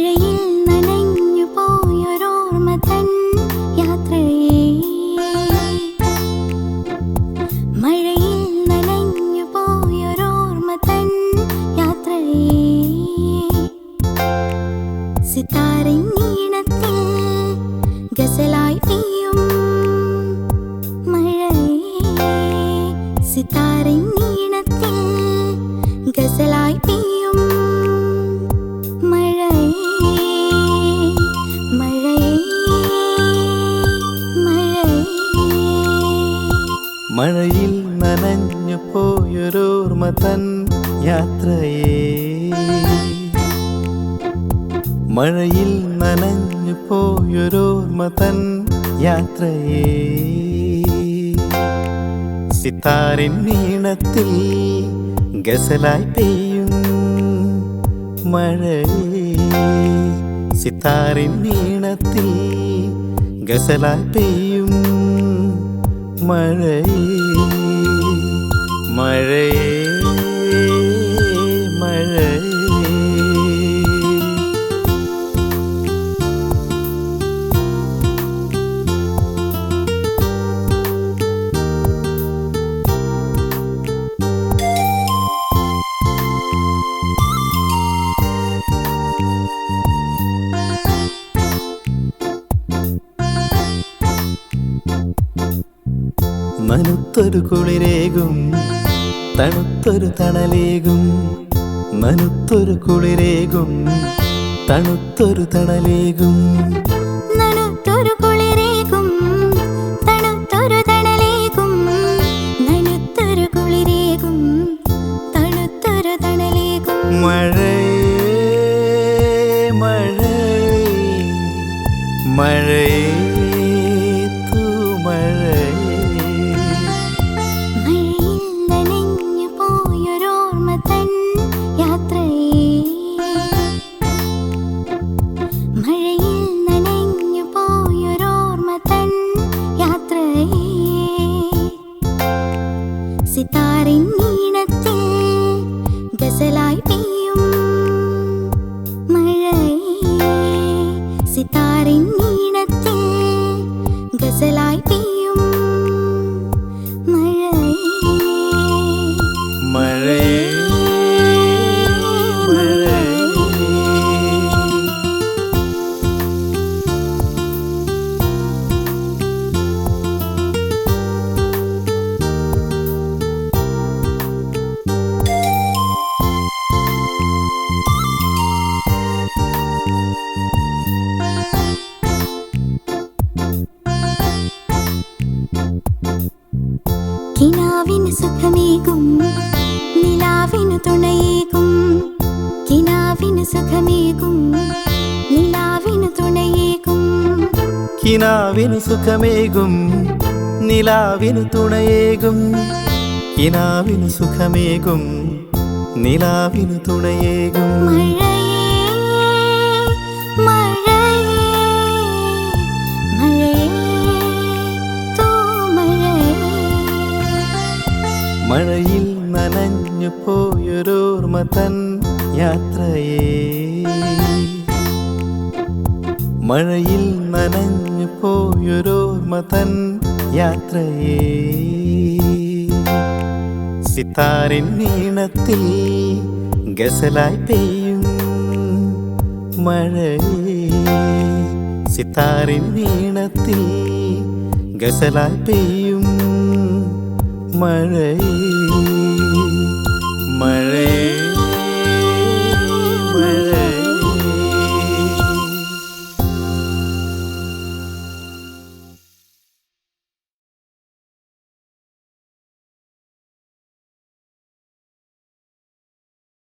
മഴയിൽ നനഞ്ഞു പോയൊരോർമ്മ തൻ യാത്രയേ. മഴയിൽ നനഞ്ഞു പോയൊരോർമ്മ തൻ യാത്രയേ. സിതാരങ്ങീണത്തിൽ ഗസലായി പെയ്യും മഴയേ. സിതാരങ്ങീണത്തിൽ ഗസലായി മഴയിൽ നനഞ്ഞു പോയൊരോർമ്മ തൻ യാത്രയേ. മഴയിൽ നനഞ്ഞു പോയൊരോർമ്മ തൻ യാത്രയേ. സിത്താറിൻ നീണത്തിൽ ഗസലായി പെയ്യും മഴയേ. സിത്താറിൻ നീണത്തിൽ ഗസലായി പെയ്യും മഴയേ മഴയേ. നനുത്തൊരു കുളിരേകും തണുത്തൊരു തണലേകും നനുത്തൊരു കുളിരേകും തണുത്തൊരു തണലേകും. സുഖമേകും. നിലാവിന് തുണയേകും. കിനാവിന് സുഖമേകും. നിലാവിന് തുണയേകും. കിനാവിനു സുഖമേകും. നിലാവിനു തുണയേകും. കിനാവിനു സുഖമേകും. നിലാവിനു തുണയേകും. മഴയേ പോയൊരോർമ്മ തൻ യാത്രയേ. മഴയിൽ നനഞ്ഞു പോയൊരോർമ്മ തൻ യാത്രയേ. സിത്താരിൻ നീണത്തിൽ ഗസലായി പെയ്യും മഴയേ. സിത്താറിൻ നീണത്തിൽ ഗസലായി പെയ്യും മഴയേ. 美丽